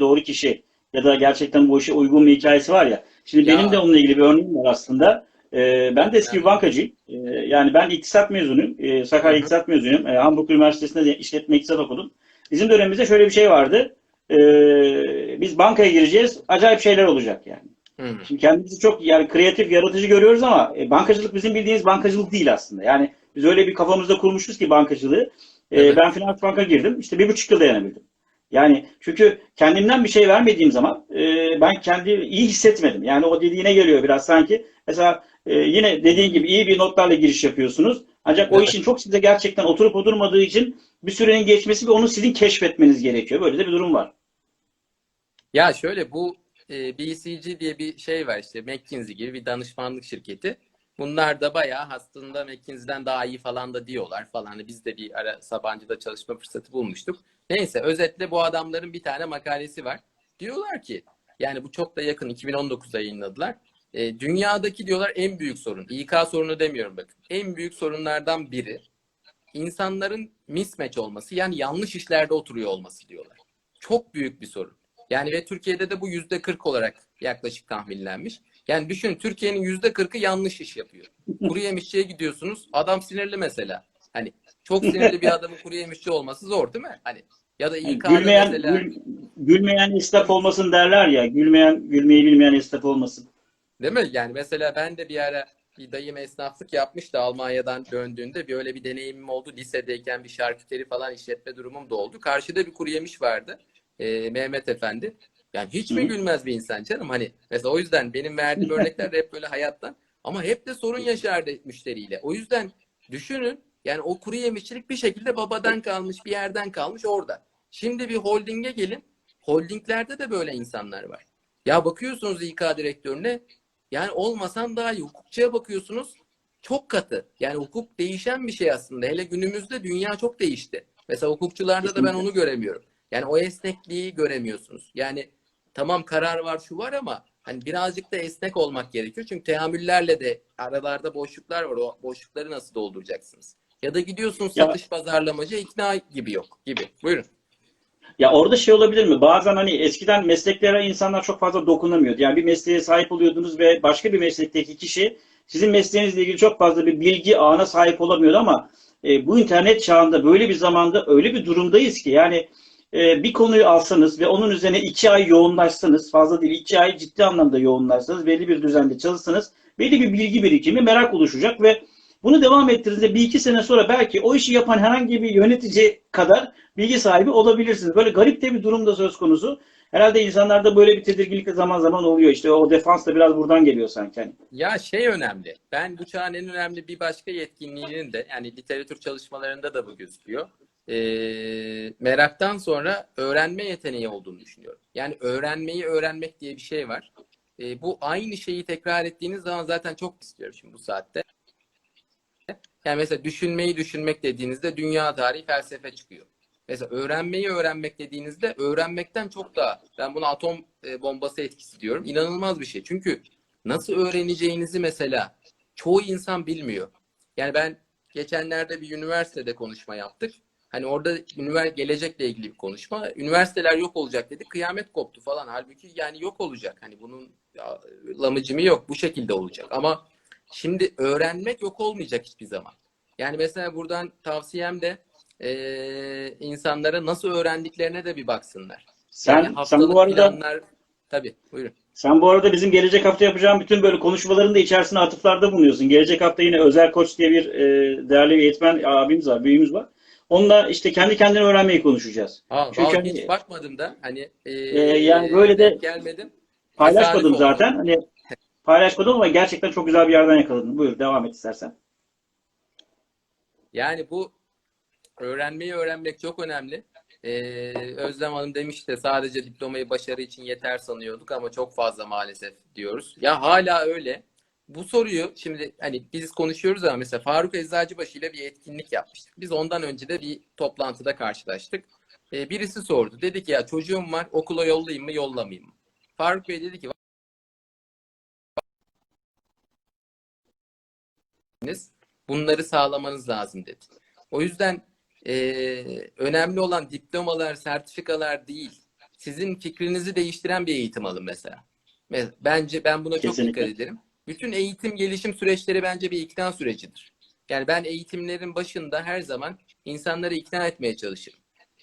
doğru kişi ya da gerçekten bu işe uygun bir hikayesi var ya. Şimdi Ya. benim de onunla ilgili bir örneğim var aslında. Ee, ben de eski bir bankacıyım. Ee, yani ben iktisat mezunuyum. Ee, Sakarya Hı hı. İktisat mezunuyum. Hamburg Üniversitesi'nde de işletme iktisat okudum. Bizim dönemimizde şöyle bir şey vardı. Biz bankaya gireceğiz. Acayip şeyler olacak yani. Hı. Şimdi kendimizi çok yani kreatif, yaratıcı görüyoruz ama e, bankacılık bizim bildiğimiz bankacılık değil aslında. Yani biz öyle bir kafamızda kurmuşuz ki bankacılığı. E, Evet. Ben finans banka girdim. İşte bir buçuk yıl dayanabildim. Yani çünkü kendimden bir şey vermediğim zaman e, ben kendi iyi hissetmedim. Yani o dediğine geliyor biraz sanki. Mesela e, yine dediğin gibi iyi bir notlarla giriş yapıyorsunuz. Ancak o Evet. işin çok size gerçekten oturup oturmadığı için bir sürenin geçmesi ve onu sizin keşfetmeniz gerekiyor. Böyle de bir durum var. Ya şöyle bu e, BCG diye bir şey var işte McKinsey gibi bir danışmanlık şirketi. Bunlar da bayağı aslında McKinsey'den daha iyi falan da diyorlar falan. Hani Biz de bir ara Sabancı'da çalışma fırsatı bulmuştuk. Neyse özetle bu adamların bir tane makalesi var. Diyorlar ki yani bu çok da yakın 2019'da yayınladılar. E, dünyadaki diyorlar en büyük sorun. İK sorunu demiyorum bakın. En büyük sorunlardan biri insanların mismatch olması yani yanlış işlerde oturuyor olması diyorlar. Çok büyük bir sorun. Yani ve Türkiye'de de bu yüzde 40 olarak yaklaşık tahminlenmiş. Yani düşün Türkiye'nin yüzde 40'ı yanlış iş yapıyor. Kuru yemişçiye gidiyorsunuz. Adam sinirli mesela. Hani çok sinirli bir adamın kuru yemişçi olması zor değil mi? Hani ya da Yani gülmeyen, mesela gül- gülmeyen esnaf olmasın derler ya. Gülmeyen, gülmeyi bilmeyen esnaf olmasın. Değil mi? Yani mesela ben de bir ara bir dayım esnaflık yapmıştı Almanya'dan döndüğünde. Bir öyle bir deneyimim oldu. Lisedeyken bir şarküteri falan işletme durumum da oldu. Karşıda bir kuru yemiş vardı. Ee, Mehmet Efendi. Yani hiç mi gülmez bir insan canım? Hani mesela o yüzden benim verdiğim örnekler hep böyle hayattan. Ama hep de sorun yaşardı müşteriyle. O yüzden düşünün yani o kuru yemişçilik bir şekilde babadan kalmış bir yerden kalmış orada. Şimdi bir holdinge gelin. Holdinglerde de böyle insanlar var. Ya bakıyorsunuz İK direktörüne yani olmasan daha iyi. Hukukçuya bakıyorsunuz çok katı. Yani hukuk değişen bir şey aslında. Hele günümüzde dünya çok değişti. Mesela hukukçularda da ben onu göremiyorum. Yani o esnekliği göremiyorsunuz. Yani tamam karar var şu var ama hani birazcık da esnek olmak gerekiyor. Çünkü teamüllerle de aralarda boşluklar var. O boşlukları nasıl dolduracaksınız? Ya da gidiyorsunuz Ya- satış pazarlamacı ikna gibi yok gibi. Buyurun. Ya orada şey olabilir mi? Bazen hani eskiden mesleklere insanlar çok fazla dokunamıyordu. Yani bir mesleğe sahip oluyordunuz ve başka bir meslekteki kişi sizin mesleğinizle ilgili çok fazla bir bilgi ağına sahip olamıyordu ama e, bu internet çağında böyle bir zamanda öyle bir durumdayız ki yani e, bir konuyu alsanız ve onun üzerine iki ay yoğunlaşsanız fazla değil iki ay ciddi anlamda yoğunlaşsanız belli bir düzende çalışsanız belli bir bilgi birikimi merak oluşacak ve bunu devam ettirdiğinizde bir iki sene sonra belki o işi yapan herhangi bir yönetici kadar bilgi sahibi olabilirsiniz. Böyle garip de bir durum da söz konusu. Herhalde insanlarda böyle bir tedirginlik de zaman zaman oluyor. İşte o defans da biraz buradan geliyor sanki. Hani. Ya şey önemli. Ben bu çağın en önemli bir başka yetkinliğinin de yani literatür çalışmalarında da bu gözüküyor. Ee, meraktan sonra öğrenme yeteneği olduğunu düşünüyorum. Yani öğrenmeyi öğrenmek diye bir şey var. Ee, bu aynı şeyi tekrar ettiğiniz zaman zaten çok istiyorum şimdi bu saatte. Yani mesela düşünmeyi düşünmek dediğinizde dünya tarihi felsefe çıkıyor. Mesela öğrenmeyi öğrenmek dediğinizde öğrenmekten çok daha ben buna atom e, bombası etkisi diyorum. İnanılmaz bir şey. Çünkü nasıl öğreneceğinizi mesela çoğu insan bilmiyor. Yani ben geçenlerde bir üniversitede konuşma yaptık. Hani orada ünivers- gelecekle ilgili bir konuşma. Üniversiteler yok olacak dedi. Kıyamet koptu falan. Halbuki yani yok olacak. Hani bunun lamıcımı yok. Bu şekilde olacak. Ama şimdi öğrenmek yok olmayacak hiçbir zaman. Yani mesela buradan tavsiyem de eee, insanlara nasıl öğrendiklerine de bir baksınlar. Sen, Yani sen bu arada planlar tabii buyurun. sen bu arada bizim gelecek hafta yapacağım bütün böyle konuşmaların da içerisine atıflarda bulunuyorsun. Gelecek hafta yine Özel Koç diye bir e, değerli bir eğitmen abimiz var, büyüğümüz var. Onunla işte kendi kendine öğrenmeyi konuşacağız. Aa, Çünkü hani- hiç bakmadım da hani eee, Ee, yani böyle de gelmedim. Paylaşmadım oldu. zaten. Hani paylaşmadım ama gerçekten çok güzel bir yerden yakaladın. Buyur devam et istersen. Yani bu öğrenmeyi öğrenmek çok önemli. Ee, Özlem Hanım demişti sadece diplomayı başarı için yeter sanıyorduk ama çok fazla maalesef diyoruz. Ya hala öyle. Bu soruyu şimdi hani biz konuşuyoruz ama mesela Faruk Eczacıbaşı ile bir etkinlik yapmıştık. Biz ondan önce de bir toplantıda karşılaştık. Ee, birisi sordu. Dedi ki ya çocuğum var okula yollayayım mı yollamayayım mı? Faruk Bey dedi ki bunları sağlamanız lazım dedi. O yüzden e, önemli olan diplomalar, sertifikalar değil. sizin fikrinizi değiştiren bir eğitim alın mesela. Me- Bence ben buna çok Kesinlikle. dikkat ederim. Bütün eğitim gelişim süreçleri bence bir ikna sürecidir. Yani ben eğitimlerin başında her zaman insanları ikna etmeye çalışırım.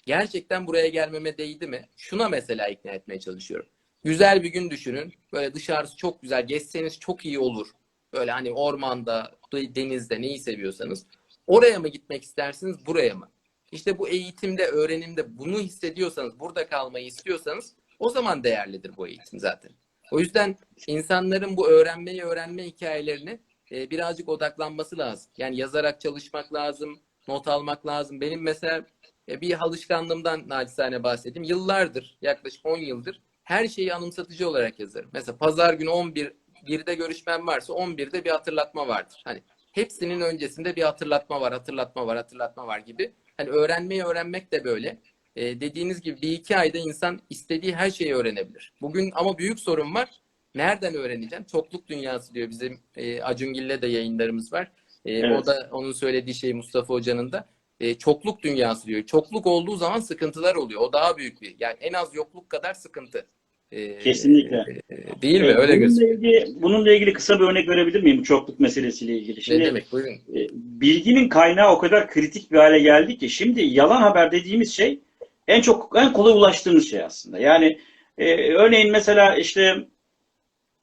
Gerçekten buraya gelmeme değdi mi? Şuna mesela ikna etmeye çalışıyorum. Güzel bir gün düşünün. Böyle dışarısı çok güzel. Gezseniz çok iyi olur. Böyle hani ormanda, denizde neyi seviyorsanız. Oraya mı gitmek istersiniz, buraya mı? İşte bu eğitimde, öğrenimde bunu hissediyorsanız, burada kalmayı istiyorsanız o zaman değerlidir bu eğitim zaten. O yüzden insanların bu öğrenmeyi öğrenme hikayelerini e, birazcık odaklanması lazım. Yani yazarak çalışmak lazım, not almak lazım. Benim mesela e, bir alışkanlığımdan naçizane bahsedeyim. Yıllardır, yaklaşık 10 yıldır her şeyi anımsatıcı olarak yazarım. Mesela pazar günü 11 1'de görüşmem varsa 11'de bir hatırlatma vardır. Hani hepsinin öncesinde bir hatırlatma var, hatırlatma var, hatırlatma var gibi. Hani öğrenmeyi öğrenmek de böyle. Ee, dediğiniz gibi bir iki ayda insan istediği her şeyi öğrenebilir. Bugün ama büyük sorun var. Nereden öğreneceğim? Çokluk dünyası diyor bizim e, Acungil'le de yayınlarımız var. E, Evet. O da onun söylediği şey Mustafa Hoca'nın da. E, çokluk dünyası diyor. Çokluk olduğu zaman sıkıntılar oluyor. O daha büyük bir. Yani en az yokluk kadar sıkıntı. E, Kesinlikle. e, değil mi? Öyle bununla gözüküyor. ilgili, bununla ilgili kısa bir örnek verebilir miyim? Çokluk meselesiyle ilgili. Şimdi Ne demek? Buyurun. e, bilginin kaynağı o kadar kritik bir hale geldi ki şimdi yalan haber dediğimiz şey en çok en kolay ulaştığımız şey aslında. Yani e, örneğin mesela işte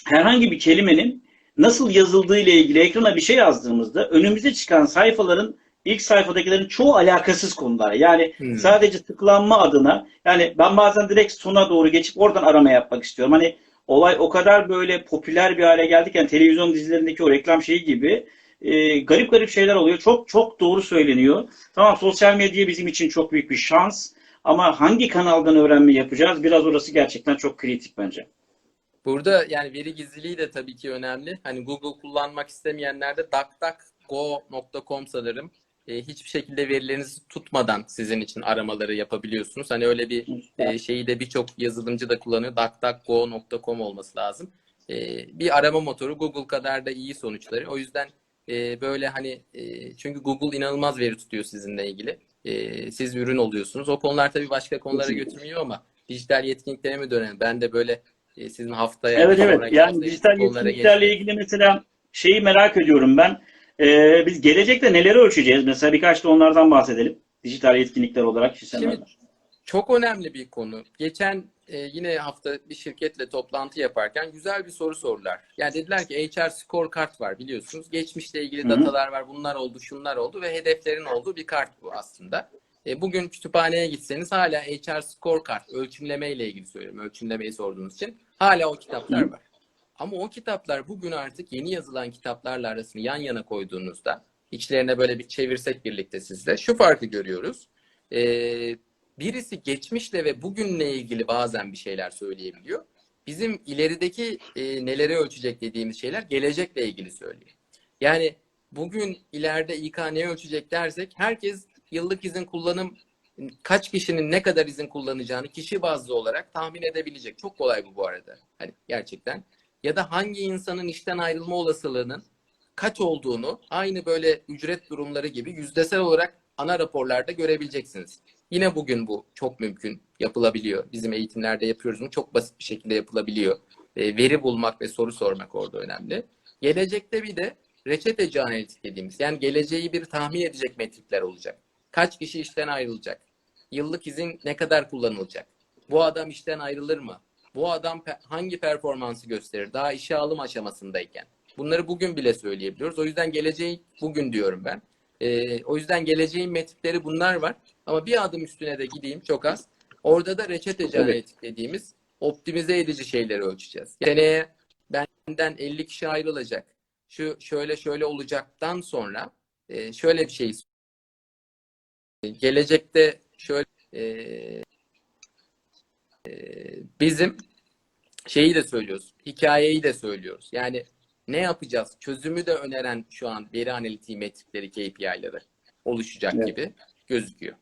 herhangi bir kelimenin nasıl yazıldığı ile ilgili ekrana bir şey yazdığımızda önümüze çıkan sayfaların ilk sayfadakilerin çoğu alakasız konular. Yani Hmm. sadece tıklanma adına yani ben bazen direkt sona doğru geçip oradan arama yapmak istiyorum. Hani olay o kadar böyle popüler bir hale geldikken televizyon dizilerindeki o reklam şeyi gibi e, garip garip şeyler oluyor. Çok çok doğru söyleniyor. Tamam sosyal medya bizim için çok büyük bir şans ama hangi kanaldan öğrenme yapacağız? Biraz orası gerçekten çok kritik bence. Burada yani veri gizliliği de tabii ki önemli. Hani Google kullanmak istemeyenler de duckduckgo.com sanırım. E, hiçbir şekilde verilerinizi tutmadan sizin için aramaları yapabiliyorsunuz. Hani öyle bir e, şeyi de birçok yazılımcı da kullanıyor. duckduckgo.com olması lazım. E, bir arama motoru Google kadar da iyi sonuçları. O yüzden e, böyle hani e, çünkü Google inanılmaz veri tutuyor sizinle ilgili. E, siz ürün oluyorsunuz. O konular tabii başka konulara götürmüyor ama dijital yetkinliklere mi dönelim? Ben de böyle e, sizin haftaya Evet evet. Yani dijital yetkinliklerle geçelim. ilgili mesela şeyi merak ediyorum ben. Ee, biz gelecekte neleri ölçeceğiz? Mesela birkaç da onlardan bahsedelim. Dijital yetkinlikler olarak. Şimdi çok önemli bir konu. Geçen e, yine hafta bir şirketle toplantı yaparken güzel bir soru sordular. Yani dediler ki HR scorecard var biliyorsunuz. Geçmişle ilgili Hı hı. datalar var. Bunlar oldu, şunlar oldu ve hedeflerin olduğu bir kart bu aslında. E, bugün kütüphaneye gitseniz hala HR scorecard, ölçümleme ile ilgili söylüyorum. Ölçümlemeyi sorduğunuz için. Hala o kitaplar var. Ama o kitaplar bugün artık yeni yazılan kitaplarla arasını yan yana koyduğunuzda içlerine böyle bir çevirsek birlikte sizle şu farkı görüyoruz. Ee, birisi geçmişle ve bugünle ilgili bazen bir şeyler söyleyebiliyor. Bizim ilerideki e, neleri ölçecek dediğimiz şeyler gelecekle ilgili söylüyor. Yani bugün ileride İK ne ölçecek dersek herkes yıllık izin kullanım kaç kişinin ne kadar izin kullanacağını kişi bazlı olarak tahmin edebilecek. Çok kolay bu bu arada. Hani gerçekten. Ya da hangi insanın işten ayrılma olasılığının kaç olduğunu aynı böyle ücret durumları gibi yüzdesel olarak ana raporlarda görebileceksiniz. Yine bugün bu çok mümkün yapılabiliyor. Bizim eğitimlerde yapıyoruz bunu. Çok basit bir şekilde yapılabiliyor. E, veri bulmak ve soru sormak orada önemli. Gelecekte bir de reçeteci analitik dediğimiz yani geleceği bir tahmin edecek metrikler olacak. Kaç kişi işten ayrılacak? Yıllık izin ne kadar kullanılacak? Bu adam işten ayrılır mı? Bu adam hangi performansı gösterir? Daha işe alım aşamasındayken. Bunları bugün bile söyleyebiliyoruz. O yüzden geleceği bugün diyorum ben. Ee, o yüzden geleceğin metrikleri bunlar var. Ama bir adım üstüne de gideyim çok az. Orada da reçeteci Evet. analitik dediğimiz optimize edici şeyleri ölçeceğiz. Seneye benden 50 kişi ayrılacak. Şu şöyle şöyle olacaktan sonra e, şöyle bir şey gelecekte şöyle e, e, bizim şeyi de söylüyoruz. Hikayeyi de söylüyoruz. Yani ne yapacağız? Çözümü de öneren şu an veri analitiği metrikleri, KPI'leri oluşacak Evet. gibi gözüküyor.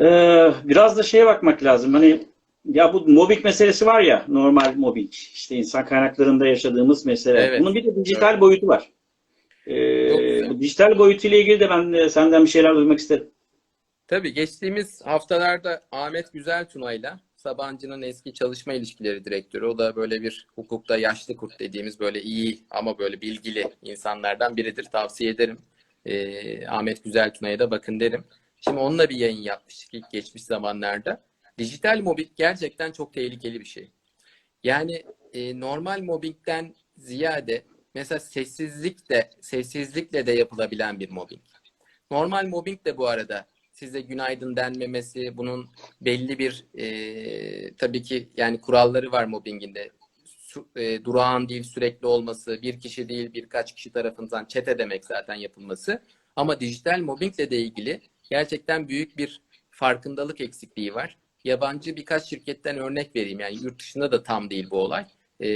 Ee, biraz da şeye bakmak lazım. Hani ya bu mobbing meselesi var ya normal mobbing. işte insan kaynaklarında yaşadığımız mesele. Evet. Bunun bir de dijital boyutu var. Ee, güzel. bu dijital boyutuyla ilgili de ben de senden bir şeyler duymak isterim. Tabii geçtiğimiz haftalarda Ahmet Güzeltuna'yla Sabancı'nın eski çalışma ilişkileri direktörü. O da böyle bir hukukta yaşlı kurt dediğimiz böyle iyi ama böyle bilgili insanlardan biridir. Tavsiye ederim. Ee, Ahmet Güzel Tuna'ya da bakın derim. Şimdi onunla bir yayın yapmıştık ilk geçmiş zamanlarda. Dijital mobbing gerçekten çok tehlikeli bir şey. Yani e, normal mobbingden ziyade mesela sessizlik de sessizlikle de yapılabilen bir mobbing. Normal mobbing de bu arada size günaydın denmemesi, bunun belli bir e, tabii ki yani kuralları var mobbinginde. E, durağan değil sürekli olması, bir kişi değil birkaç kişi tarafından çete demek zaten yapılması. Ama dijital mobbingle de ilgili gerçekten büyük bir farkındalık eksikliği var. Yabancı birkaç şirketten örnek vereyim. Yani yurt dışında da tam değil bu olay. Ee,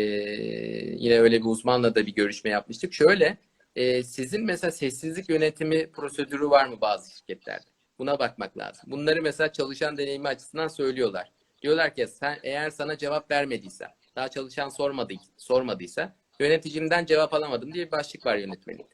yine öyle bir uzmanla da bir görüşme yapmıştık. Şöyle, e, sizin mesela sessizlik yönetimi prosedürü var mı bazı şirketlerde? Buna bakmak lazım. Bunları mesela çalışan deneyimi açısından söylüyorlar. Diyorlar ki sen eğer sana cevap vermediyse, daha çalışan sormadı, sormadıysa yöneticimden cevap alamadım diye bir başlık var yönetmelik.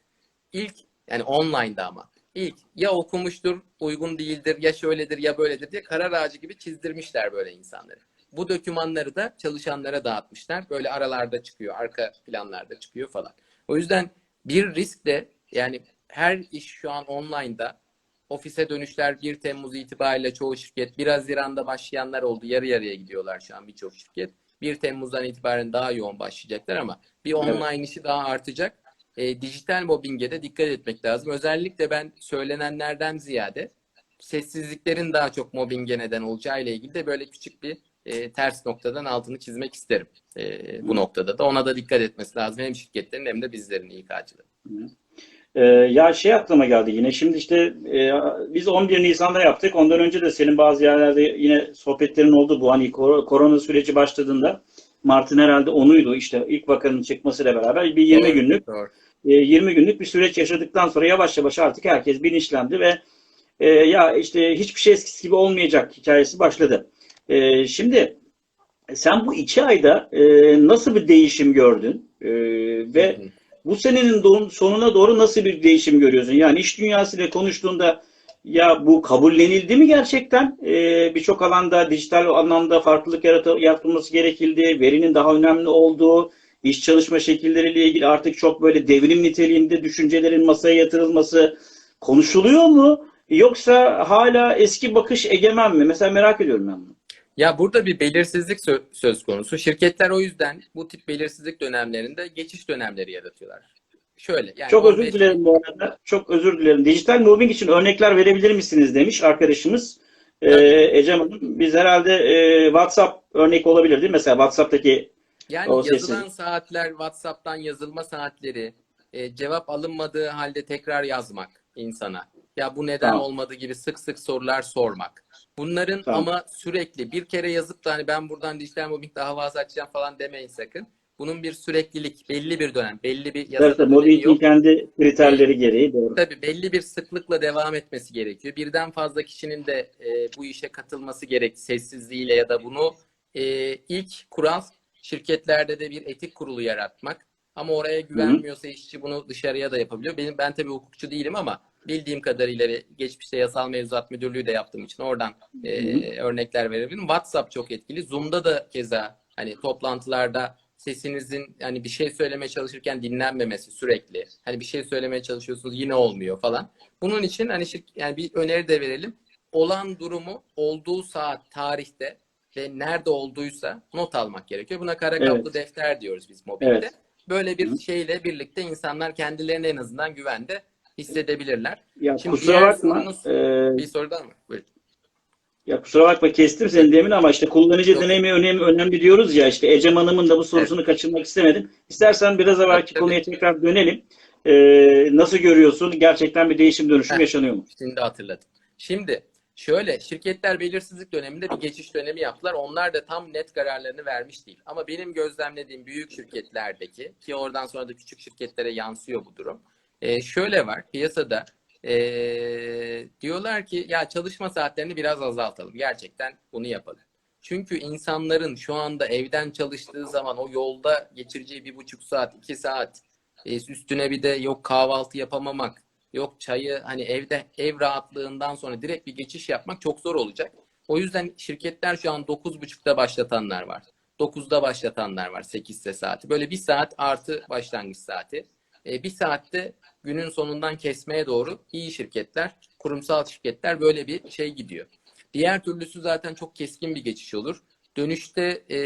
İlk yani online'da ama ilk ya okumuştur, uygun değildir, ya şöyledir ya böyledir diye karar ağacı gibi çizdirmişler böyle insanları. Bu dokümanları da çalışanlara dağıtmışlar. Böyle aralarda çıkıyor, arka planlarda çıkıyor falan. O yüzden bir risk de yani her iş şu an online'da. Ofise dönüşler 1 Temmuz itibariyle çoğu şirket, 1 Haziran'da başlayanlar oldu. Yarı yarıya gidiyorlar şu an birçok şirket. 1 Temmuz'dan itibaren daha yoğun başlayacaklar ama bir online işi daha artacak. E, dijital mobbinge de dikkat etmek lazım. Özellikle ben söylenenlerden ziyade sessizliklerin daha çok mobbinge neden olacağı ile ilgili de böyle küçük bir e, ters noktadan altını çizmek isterim. E, bu noktada da ona da dikkat etmesi lazım hem şirketlerin hem de bizlerin İK'cıların. Ee, ya şey aklıma geldi yine. Şimdi işte e, biz 11 Nisan'da yaptık. Ondan önce de senin bazı yerlerde yine sohbetlerin oldu. Bu hani kor- korona süreci başladığında Mart'ın herhalde 10'uydu. İşte ilk vakanın çıkmasıyla beraber bir 20 Doğru, günlük Doğru. e, 20 günlük bir süreç yaşadıktan sonra yavaş yavaş artık herkes bilinçlendi ve e, ya işte hiçbir şey eskisi gibi olmayacak hikayesi başladı. E, şimdi sen bu iki ayda e, nasıl bir değişim gördün? E, ve Hı hı. bu senenin doğum- sonuna doğru nasıl bir değişim görüyorsun? Yani iş dünyasıyla konuştuğunda ya bu kabullenildi mi gerçekten? Ee, Birçok alanda dijital anlamda farklılık yarat- yaratılması gerekildi. Verinin daha önemli olduğu, iş çalışma şekilleriyle ilgili artık çok böyle devrim niteliğinde düşüncelerin masaya yatırılması konuşuluyor mu? Yoksa hala eski bakış egemen mi? Mesela merak ediyorum ben bunu. Ya burada bir belirsizlik sö- söz konusu. Şirketler o yüzden bu tip belirsizlik dönemlerinde geçiş dönemleri yaratıyorlar. Şöyle yani Çok 15 özür dilerim bu arada. Çok özür dilerim. Dijital mobbing için örnekler verebilir misiniz demiş arkadaşımız. Ee. Ecem Hanım. Biz herhalde e, WhatsApp örnek olabilir değil mi? Mesela WhatsApp'taki Yani O yazılan sessizlik. saatler, WhatsApp'tan yazılma saatleri, e, cevap alınmadığı halde tekrar yazmak insana. Ya bu neden Tamam. olmadı gibi sık sık sorular sormak. Bunların Tamam. ama sürekli bir kere yazıp da hani ben buradan dijital mobbing davası açacağım falan demeyin sakın. Bunun bir süreklilik, belli bir dönem, belli bir Evet, yok. kendi kriterleri gereği doğru. Tabii belli bir sıklıkla devam etmesi gerekiyor. Birden fazla kişinin de e, bu işe katılması gerek sessizliğiyle ya da bunu e, ilk kural şirketlerde de bir etik kurulu yaratmak. Ama oraya güvenmiyorsa işçi bunu dışarıya da yapabiliyor. Benim ben tabii hukukçu değilim ama bildiğim kadarıyla ve geçmişte yasal mevzuat müdürlüğü de yaptığım için oradan e, örnekler verebilirim. WhatsApp çok etkili. Zoom'da da keza hani toplantılarda sesinizin hani bir şey söylemeye çalışırken dinlenmemesi sürekli. Hani bir şey söylemeye çalışıyorsunuz yine olmuyor falan. Bunun için hani şirk- yani bir öneri de verelim. Olan durumu olduğu saat, tarihte ve nerede olduysa not almak gerekiyor. Buna kara Evet. kaplı defter diyoruz biz mobilde. Evet. Böyle bir Hı. şeyle birlikte insanlar kendilerini en azından güvende hissedebilirler. Ya Şimdi kusura bakma. sorunuz- e, Bir soru daha mı? Buyurun. Ya kusura bakma kestim seni demin ama işte kullanıcı Yok. deneyimi önemli, önemli diyoruz ya işte Ecem Hanım'ın da bu sorusunu kaçırmak istemedim. İstersen biraz evvelki tabii. konuya tekrar dönelim. E, nasıl görüyorsun? Gerçekten bir değişim dönüşüm Heh. yaşanıyor mu? Şimdi hatırladım. Şimdi şöyle şirketler belirsizlik döneminde bir geçiş dönemi yaptılar. Onlar da tam net kararlarını vermiş değil. Ama benim gözlemlediğim büyük şirketlerdeki ki oradan sonra da küçük şirketlere yansıyor bu durum. Ee, şöyle var piyasada ee, diyorlar ki ya çalışma saatlerini biraz azaltalım. Gerçekten bunu yapalım. Çünkü insanların şu anda evden çalıştığı zaman o yolda geçireceği bir buçuk saat, iki saat e, üstüne bir de yok kahvaltı yapamamak, yok çayı hani evde ev rahatlığından sonra direkt bir geçiş yapmak çok zor olacak. O yüzden şirketler şu an 9.30'da başlatanlar var. 9'da başlatanlar var 8'de saati. Böyle bir saat artı başlangıç saati. E, bir saatte günün sonundan kesmeye doğru iyi şirketler, kurumsal şirketler böyle bir şey gidiyor. Diğer türlüsü zaten çok keskin bir geçiş olur. Dönüşte e,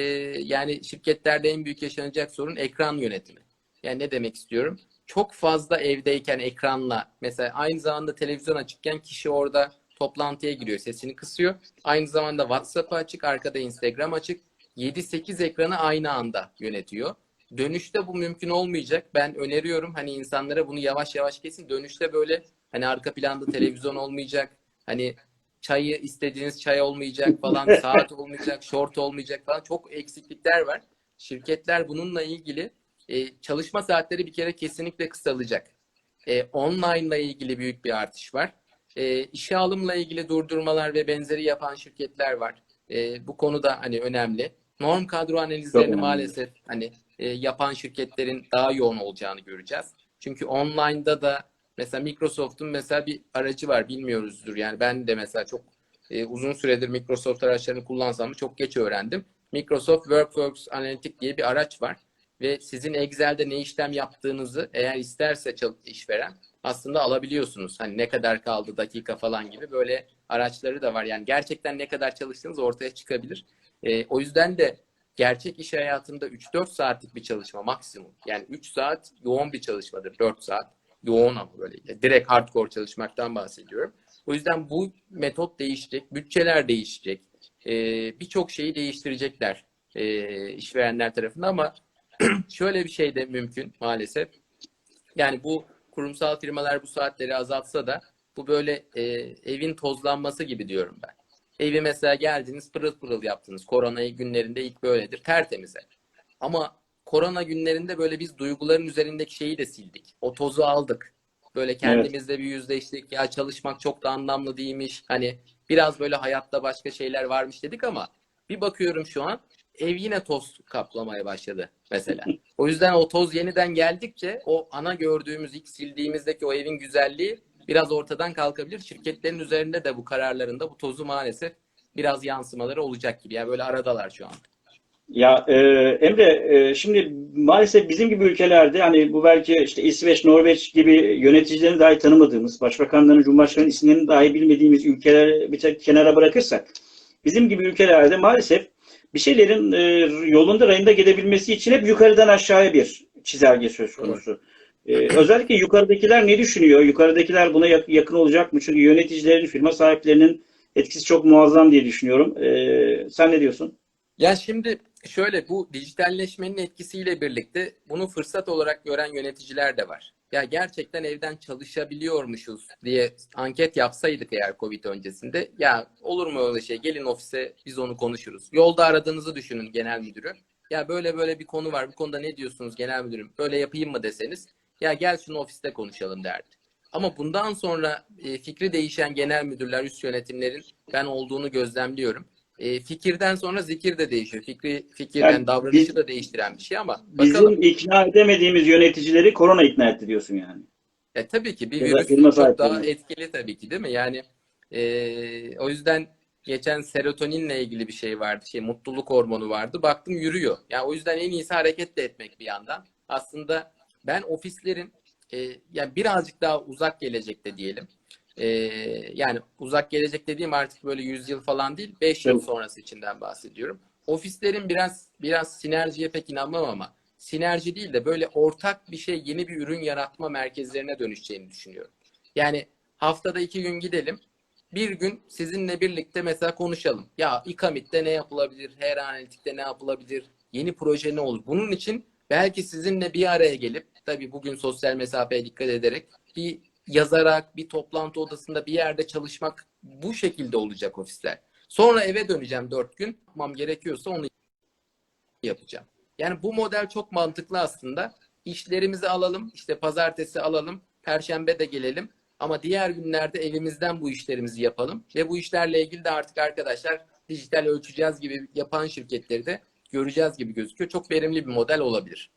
yani şirketlerde en büyük yaşanacak sorun ekran yönetimi. Yani ne demek istiyorum? Çok fazla evdeyken ekranla mesela aynı zamanda televizyon açıkken kişi orada toplantıya giriyor, sesini kısıyor. Aynı zamanda WhatsApp'ı açık, arkada Instagram açık. 7-8 ekranı aynı anda yönetiyor. Dönüşte bu mümkün olmayacak. Ben öneriyorum hani insanlara bunu yavaş yavaş kesin. Dönüşte böyle hani arka planda televizyon olmayacak. Hani çayı istediğiniz çay olmayacak falan, saat olmayacak, short olmayacak falan. Çok eksiklikler var. Şirketler bununla ilgili e, çalışma saatleri bir kere kesinlikle kısalacak. E, online ile ilgili büyük bir artış var. E, işe alımla ilgili durdurmalar ve benzeri yapan şirketler var. E, bu konuda hani önemli. Norm kadro analizlerini maalesef hani e, yapan şirketlerin daha yoğun olacağını göreceğiz. Çünkü online'da da mesela Microsoft'un mesela bir aracı var bilmiyoruzdur. Yani ben de mesela çok e, uzun süredir Microsoft araçlarını kullansam çok geç öğrendim. Microsoft Workforce Analytics diye bir araç var ve sizin Excel'de ne işlem yaptığınızı eğer isterse işveren aslında alabiliyorsunuz. Hani ne kadar kaldı dakika falan gibi böyle araçları da var. Yani gerçekten ne kadar çalıştığınız ortaya çıkabilir. E, o yüzden de gerçek iş hayatında 3-4 saatlik bir çalışma maksimum. Yani 3 saat yoğun bir çalışmadır. 4 saat yoğun ama böyle direkt hardcore çalışmaktan bahsediyorum. O yüzden bu metot değişecek, bütçeler değişecek, e, birçok şeyi değiştirecekler e, işverenler tarafından ama şöyle bir şey de mümkün maalesef. Yani bu kurumsal firmalar bu saatleri azaltsa da bu böyle e, evin tozlanması gibi diyorum ben. Evi mesela geldiniz pırıl pırıl yaptınız. Korona günlerinde ilk böyledir. Tertemiz ev. Ama korona günlerinde böyle biz duyguların üzerindeki şeyi de sildik. O tozu aldık. Böyle kendimizle bir yüzleştik. Ya çalışmak çok da anlamlı değilmiş. Hani biraz böyle hayatta başka şeyler varmış dedik ama bir bakıyorum şu an ev yine toz kaplamaya başladı mesela. O yüzden o toz yeniden geldikçe o ana gördüğümüz ilk sildiğimizdeki o evin güzelliği biraz ortadan kalkabilir. Şirketlerin üzerinde de bu kararlarında bu tozu maalesef biraz yansımaları olacak gibi. Yani böyle aradalar şu an. Ya e, Emre e, şimdi maalesef bizim gibi ülkelerde hani bu belki işte İsveç, Norveç gibi yöneticilerini dahi tanımadığımız, başbakanların, cumhurbaşkanının isimlerini dahi bilmediğimiz ülkeleri bir tek kenara bırakırsak bizim gibi ülkelerde maalesef bir şeylerin e, yolunda rayında gidebilmesi için hep yukarıdan aşağıya bir çizelge söz konusu. E, özellikle yukarıdakiler ne düşünüyor? Yukarıdakiler buna yak- yakın olacak mı? Çünkü yöneticilerin, firma sahiplerinin etkisi çok muazzam diye düşünüyorum. E, sen ne diyorsun? Ya şimdi şöyle bu dijitalleşmenin etkisiyle birlikte bunu fırsat olarak gören yöneticiler de var. Ya gerçekten evden çalışabiliyormuşuz diye anket yapsaydık eğer Covid öncesinde ya olur mu öyle şey gelin ofise biz onu konuşuruz. Yolda aradığınızı düşünün genel müdürü. Ya böyle böyle bir konu var bu konuda ne diyorsunuz genel müdürüm böyle yapayım mı deseniz ya gel şunu ofiste konuşalım derdi. Ama bundan sonra e, fikri değişen genel müdürler, üst yönetimlerin ben olduğunu gözlemliyorum. E, fikirden sonra zikir de değişiyor. Fikri fikirden Yani davranışı biz- da değiştiren bir şey ama Bizim bakalım. ikna edemediğimiz yöneticileri korona ikna etti diyorsun yani. E, tabii ki bir Ya virüs çok daha sahipleri. etkili tabii ki değil mi? Yani e, o yüzden geçen serotoninle ilgili bir şey vardı. Şey mutluluk hormonu vardı. Baktım yürüyor. Yani o yüzden en iyisi hareket de etmek bir yandan. Aslında ben ofislerin e, yani birazcık daha uzak gelecekte diyelim. E, yani uzak gelecek dediğim artık böyle 100 yıl falan değil, 5 yıl sonrası içinden bahsediyorum. Ofislerin biraz biraz sinerjiye pek inanmam ama sinerji değil de böyle ortak bir şey, yeni bir ürün yaratma merkezlerine dönüşeceğini düşünüyorum. Yani haftada iki gün gidelim. Bir gün sizinle birlikte mesela konuşalım. Ya İkamit'te ne yapılabilir? Her Analitik'te ne yapılabilir? Yeni proje ne olur? Bunun için belki sizinle bir araya gelip tabii bugün sosyal mesafeye dikkat ederek bir yazarak bir toplantı odasında bir yerde çalışmak bu şekilde olacak ofisler. Sonra eve döneceğim dört gün. Yapmam gerekiyorsa onu yapacağım. Yani bu model çok mantıklı aslında. İşlerimizi alalım, işte pazartesi alalım, perşembe de gelelim. Ama diğer günlerde evimizden bu işlerimizi yapalım. Ve bu işlerle ilgili de artık arkadaşlar dijital ölçeceğiz gibi yapan şirketleri de göreceğiz gibi gözüküyor. Çok verimli bir model olabilir.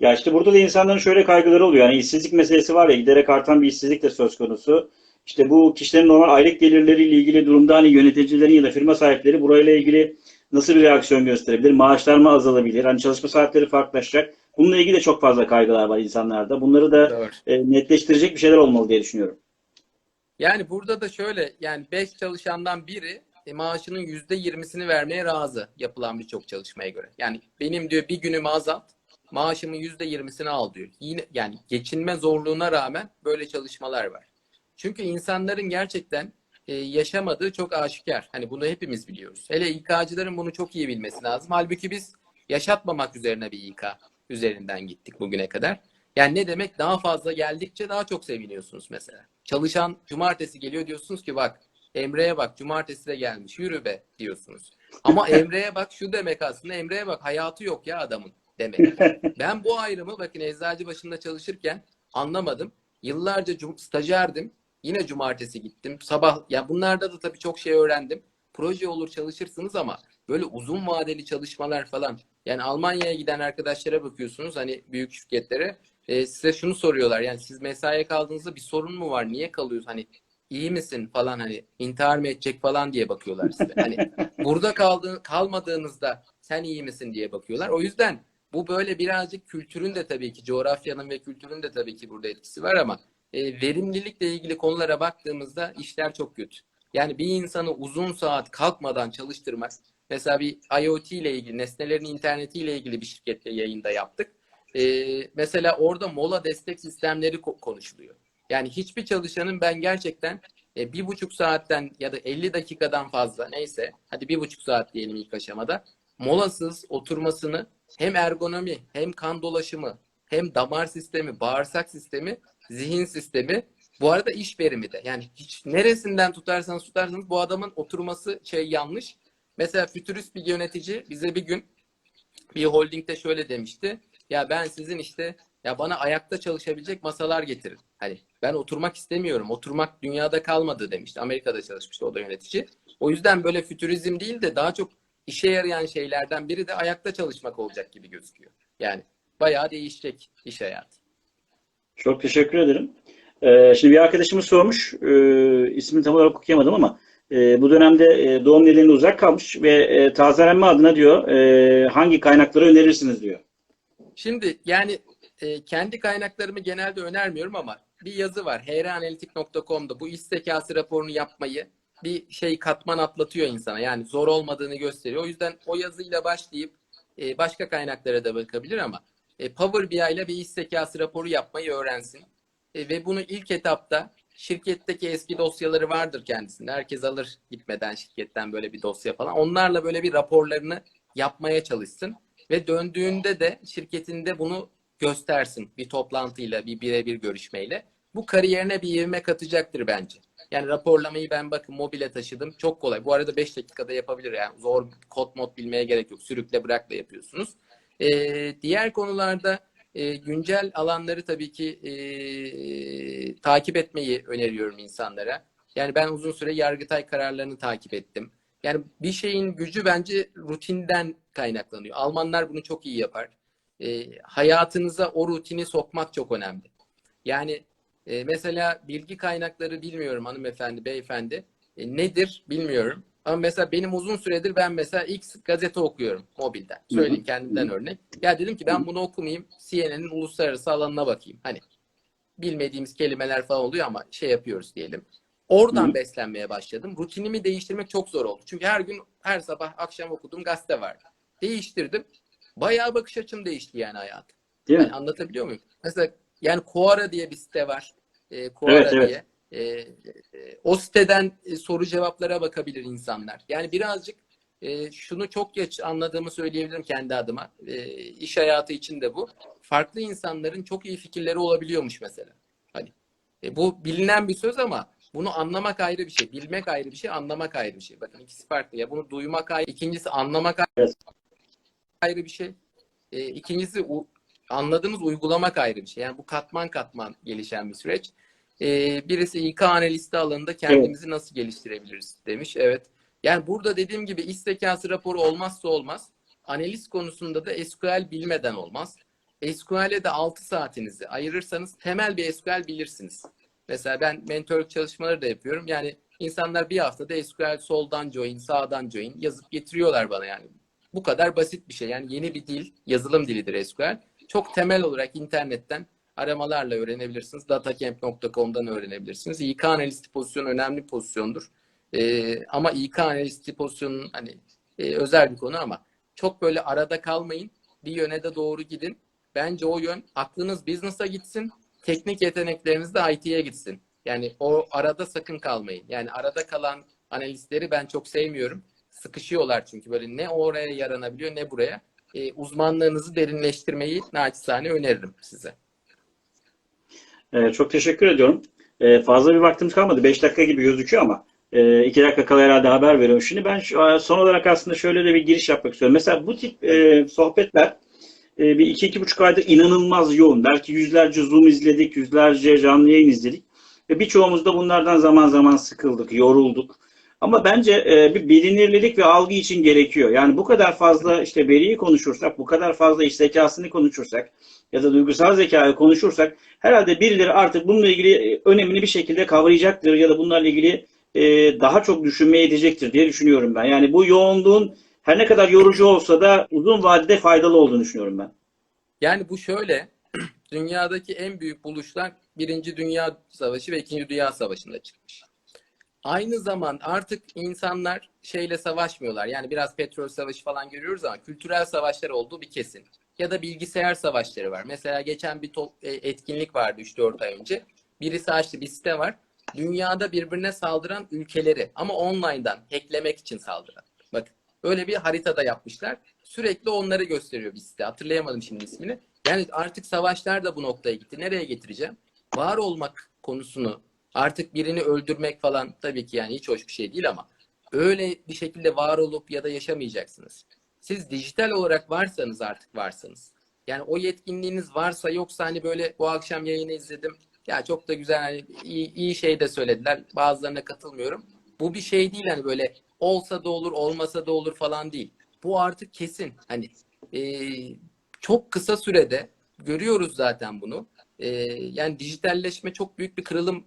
Ya işte burada da insanların şöyle kaygıları oluyor. Yani işsizlik meselesi var ya giderek artan bir işsizlik de söz konusu. işte bu kişilerin normal aylık gelirleriyle ilgili durumda hani yöneticilerin ya da firma sahipleri burayla ilgili nasıl bir reaksiyon gösterebilir? Maaşlar mı azalabilir? Hani çalışma saatleri farklılaşacak. Bununla ilgili de çok fazla kaygılar var insanlarda. Bunları da Doğru. e, netleştirecek bir şeyler olmalı diye düşünüyorum. Yani burada da şöyle yani 5 çalışandan biri e, maaşının %20'sini vermeye razı yapılan birçok çalışmaya göre. Yani benim diyor bir günümü azalt, maaşımın %20'sini al diyor. Yine yani geçinme zorluğuna rağmen böyle çalışmalar var. Çünkü insanların gerçekten e, yaşamadığı çok aşikar. Hani bunu hepimiz biliyoruz. Hele İK'cıların bunu çok iyi bilmesi lazım. Halbuki biz yaşatmamak üzerine bir İK üzerinden gittik bugüne kadar. Yani ne demek? Daha fazla geldikçe daha çok seviniyorsunuz mesela. Çalışan cumartesi geliyor diyorsunuz ki bak Emre'ye bak cumartesi de gelmiş yürü be diyorsunuz. Ama Emre'ye bak şu demek aslında Emre'ye bak hayatı yok ya adamın demek. Ben bu ayrımı bakın eczacı başında çalışırken anlamadım. Yıllarca cum- stajyerdim. Yine cumartesi gittim. Sabah ya bunlarda da tabii çok şey öğrendim. Proje olur çalışırsınız ama böyle uzun vadeli çalışmalar falan. Yani Almanya'ya giden arkadaşlara bakıyorsunuz hani büyük şirketlere e, size şunu soruyorlar. Yani siz mesaiye kaldığınızda bir sorun mu var? Niye kalıyorsun? Hani iyi misin falan hani intihar mı edecek falan diye bakıyorlar size. Hani burada kaldığı, kalmadığınızda sen iyi misin diye bakıyorlar. O yüzden bu böyle birazcık kültürün de tabii ki coğrafyanın ve kültürün de tabii ki burada etkisi var ama e, verimlilikle ilgili konulara baktığımızda işler çok kötü. Yani bir insanı uzun saat kalkmadan çalıştırmak mesela bir IoT ile ilgili nesnelerin interneti ile ilgili bir şirkette yayında yaptık. Ee, mesela orada mola destek sistemleri ko- konuşuluyor. Yani hiçbir çalışanın ben gerçekten e, bir buçuk saatten ya da 50 dakikadan fazla neyse hadi bir buçuk saat diyelim ilk aşamada molasız oturmasını hem ergonomi hem kan dolaşımı hem damar sistemi, bağırsak sistemi, zihin sistemi bu arada iş verimi de. Yani hiç neresinden tutarsanız tutarsanız bu adamın oturması şey yanlış. Mesela fütürist bir yönetici bize bir gün bir holdingde şöyle demişti. Ya ben sizin işte ya bana ayakta çalışabilecek masalar getirin. Hani ben oturmak istemiyorum. Oturmak dünyada kalmadı demişti. Amerika'da çalışmıştı o da yönetici. O yüzden böyle fütürizm değil de daha çok işe yarayan şeylerden biri de ayakta çalışmak olacak gibi gözüküyor. Yani bayağı değişecek iş hayatı. Çok teşekkür ederim. Ee, şimdi bir arkadaşımız sormuş, e, ismini tam olarak okuyamadım ama e, bu dönemde e, doğum nedeniyle uzak kalmış ve e, tazelenme adına diyor e, hangi kaynakları önerirsiniz diyor. Şimdi yani e, kendi kaynaklarımı genelde önermiyorum ama bir yazı var. hranalitik.com'da bu iş zekası raporunu yapmayı bir şey katman atlatıyor insana. Yani zor olmadığını gösteriyor. O yüzden o yazıyla başlayıp e, başka kaynaklara da bakabilir ama e, Power BI ile bir iş zekası raporu yapmayı öğrensin. E, ve bunu ilk etapta şirketteki eski dosyaları vardır kendisinde. Herkes alır gitmeden şirketten böyle bir dosya falan. Onlarla böyle bir raporlarını yapmaya çalışsın ve döndüğünde de şirketinde bunu göstersin bir toplantıyla, bir birebir görüşmeyle. Bu kariyerine bir ivme katacaktır bence. Yani raporlamayı ben bakın mobile taşıdım. Çok kolay. Bu arada 5 dakikada yapabilir yani. Zor kod mod bilmeye gerek yok. Sürükle bırakla yapıyorsunuz. Ee, diğer konularda e, güncel alanları tabii ki e, takip etmeyi öneriyorum insanlara. Yani ben uzun süre Yargıtay kararlarını takip ettim. Yani bir şeyin gücü bence rutinden kaynaklanıyor. Almanlar bunu çok iyi yapar. E, hayatınıza o rutini sokmak çok önemli. Yani e, mesela bilgi kaynakları bilmiyorum hanımefendi, beyefendi. E, nedir bilmiyorum. Ama mesela benim uzun süredir ben mesela X gazete okuyorum mobilden. Söyleyeyim kendimden örnek. Ya dedim ki ben bunu okumayayım. CNN'in uluslararası alanına bakayım. Hani bilmediğimiz kelimeler falan oluyor ama şey yapıyoruz diyelim. Oradan Hı. beslenmeye başladım. Rutinimi değiştirmek çok zor oldu. Çünkü her gün, her sabah, akşam okuduğum gazete vardı. Değiştirdim. Bayağı bakış açım değişti yani hayatım. Değil mi? Yani anlatabiliyor muyum? Mesela yani Quora diye bir site var. E, Quora Evet, evet. diye. E, e, o siteden e, soru cevaplara bakabilir insanlar. Yani birazcık e, şunu çok geç anladığımı söyleyebilirim kendi adıma. E, iş hayatı için de bu. Farklı insanların çok iyi fikirleri olabiliyormuş mesela. Hani e, bu bilinen bir söz ama bunu anlamak ayrı bir şey. Bilmek ayrı bir şey, anlamak ayrı bir şey. Bakın ikisi farklı. Ya bunu duymak ayrı, ikincisi anlamak Evet. ayrı bir şey. E, ikincisi anladığımız uygulamak ayrı bir şey. Yani bu katman katman gelişen bir süreç. E, birisi İK analisti alanında kendimizi nasıl geliştirebiliriz demiş. Evet. Yani burada dediğim gibi iş zekası raporu olmazsa olmaz. Analiz konusunda da SQL bilmeden olmaz. SQL'e de 6 saatinizi ayırırsanız temel bir SQL bilirsiniz. Mesela ben mentorluk çalışmaları da yapıyorum. Yani insanlar bir haftada SQL soldan join, sağdan join yazıp getiriyorlar bana yani. Bu kadar basit bir şey. Yani yeni bir dil, yazılım dilidir SQL. Çok temel olarak internetten aramalarla öğrenebilirsiniz. Datacamp.com'dan öğrenebilirsiniz. İK analisti pozisyonu önemli pozisyondur. Ee, ama İK analisti pozisyonun hani e, özel bir konu ama çok böyle arada kalmayın. Bir yöne de doğru gidin. Bence o yön aklınız business'a gitsin. Teknik yetenekleriniz de IT'ye gitsin. Yani o arada sakın kalmayın. Yani arada kalan analistleri ben çok sevmiyorum. Sıkışıyorlar çünkü böyle ne oraya yaranabiliyor ne buraya. Ee, uzmanlığınızı derinleştirmeyi naçizane öneririm size. Ee, çok teşekkür ediyorum. Ee, fazla bir vaktimiz kalmadı. 5 dakika gibi gözüküyor ama 2 dakika kala herhalde haber veriyorum. Şimdi ben şu- son olarak aslında şöyle de bir giriş yapmak istiyorum. Mesela bu tip e, sohbetler e, bir iki, iki buçuk aydır inanılmaz yoğun. Belki yüzlerce Zoom izledik, yüzlerce canlı yayın izledik. Ve birçoğumuz da bunlardan zaman zaman sıkıldık, yorulduk. Ama bence e, bir bilinirlilik ve algı için gerekiyor. Yani bu kadar fazla işte veriyi konuşursak, bu kadar fazla iş zekasını konuşursak ya da duygusal zekayı konuşursak herhalde birileri artık bununla ilgili e, önemini bir şekilde kavrayacaktır ya da bunlarla ilgili e, daha çok düşünmeye edecektir diye düşünüyorum ben. Yani bu yoğunluğun her ne kadar yorucu olsa da uzun vadede faydalı olduğunu düşünüyorum ben. Yani bu şöyle, dünyadaki en büyük buluşlar Birinci Dünya Savaşı ve İkinci Dünya Savaşı'nda çıkmış. Aynı zaman artık insanlar şeyle savaşmıyorlar. Yani biraz petrol savaşı falan görüyoruz ama kültürel savaşlar olduğu bir kesin. Ya da bilgisayar savaşları var. Mesela geçen bir e, etkinlik vardı 3-4 ay önce. Birisi açtı bir site var. Dünyada birbirine saldıran ülkeleri ama online'dan hacklemek için saldıran. Bakın böyle bir haritada yapmışlar. Sürekli onları gösteriyor bir site. Hatırlayamadım şimdi ismini. Yani artık savaşlar da bu noktaya gitti. Nereye getireceğim? Var olmak konusunu artık birini öldürmek falan tabii ki yani hiç hoş bir şey değil ama öyle bir şekilde var olup ya da yaşamayacaksınız. Siz dijital olarak varsanız artık varsanız. Yani o yetkinliğiniz varsa yoksa hani böyle bu akşam yayını izledim. Ya çok da güzel hani iyi, iyi şey de söylediler. Bazılarına katılmıyorum. Bu bir şey değil hani böyle olsa da olur olmasa da olur falan değil. Bu artık kesin. Hani e, çok kısa sürede görüyoruz zaten bunu. E, yani dijitalleşme çok büyük bir kırılım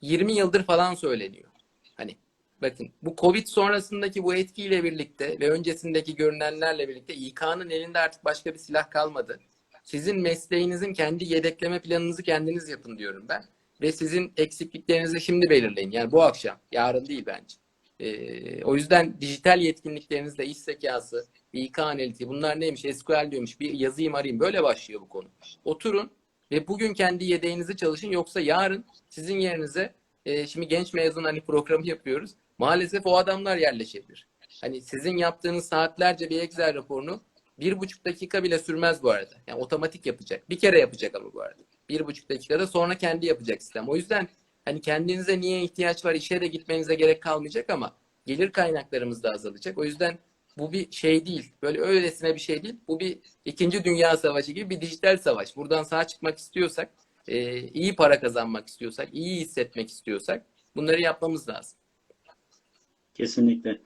20 yıldır falan söyleniyor. Hani bakın bu Covid sonrasındaki bu etkiyle birlikte ve öncesindeki görünenlerle birlikte İK'nın elinde artık başka bir silah kalmadı. Sizin mesleğinizin kendi yedekleme planınızı kendiniz yapın diyorum ben. Ve sizin eksikliklerinizi şimdi belirleyin. Yani bu akşam, yarın değil bence. Ee, o yüzden dijital yetkinliklerinizle iş zekası, İK analitiği bunlar neymiş? SQL diyormuş. Bir yazayım arayayım. Böyle başlıyor bu konu. Oturun ve bugün kendi yedeğinizi çalışın. Yoksa yarın sizin yerinize e, şimdi genç mezun hani programı yapıyoruz. Maalesef o adamlar yerleşebilir. Hani sizin yaptığınız saatlerce bir Excel raporunu bir buçuk dakika bile sürmez bu arada. Yani otomatik yapacak. Bir kere yapacak ama bu arada. Bir buçuk dakikada sonra kendi yapacak sistem. O yüzden hani kendinize niye ihtiyaç var işe de gitmenize gerek kalmayacak ama gelir kaynaklarımız da azalacak. O yüzden bu bir şey değil. Böyle öylesine bir şey değil. Bu bir ikinci dünya savaşı gibi bir dijital savaş. Buradan sağ çıkmak istiyorsak, e, iyi para kazanmak istiyorsak, iyi hissetmek istiyorsak bunları yapmamız lazım. Kesinlikle.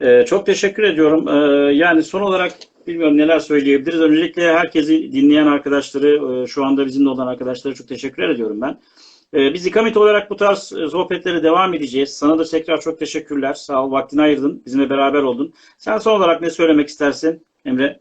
Ee, çok teşekkür ediyorum. Ee, yani son olarak bilmiyorum neler söyleyebiliriz. Öncelikle herkesi dinleyen arkadaşları, e, şu anda bizimle olan arkadaşlara çok teşekkür ediyorum ben. Ee, biz İkamit olarak bu tarz e, sohbetlere devam edeceğiz. Sana da tekrar çok teşekkürler. Sağ ol, vaktini ayırdın, bizimle beraber oldun. Sen son olarak ne söylemek istersin Emre?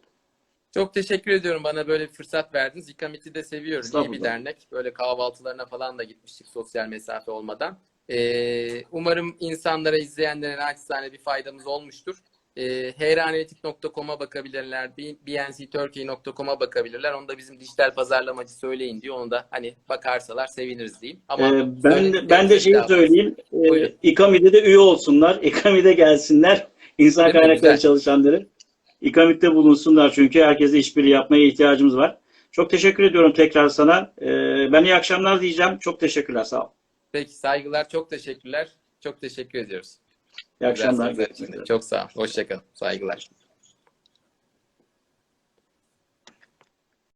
Çok teşekkür ediyorum bana böyle bir fırsat verdiniz. İkamet'i de seviyorum. İyi bir dernek. Böyle kahvaltılarına falan da gitmiştik sosyal mesafe olmadan. Ee, umarım insanlara, izleyenlere naçizane bir faydamız olmuştur. Ee, heyranalitik.com'a bakabilirler. bncturkey.com'a bakabilirler. Onu da bizim dijital pazarlamacı söyleyin diyor. Onu da hani bakarsalar seviniriz diyeyim. Ama Ee, ben de, ben de şeyi söyledikleriniz söyleyeyim. Ee. İKAMİ'de de üye olsunlar. İKAMİ'de gelsinler. İnsan Değil kaynakları Güzel. çalışanları. İKAMİ'de bulunsunlar çünkü herkese işbirliği yapmaya ihtiyacımız var. Çok teşekkür ediyorum tekrar sana. Ee, ben iyi akşamlar diyeceğim. Çok teşekkürler. Sağ ol. Peki saygılar. Çok teşekkürler. Çok teşekkür ediyoruz. İyi akşamlar. Çok sağ ol. Hoşçakalın. Saygılar.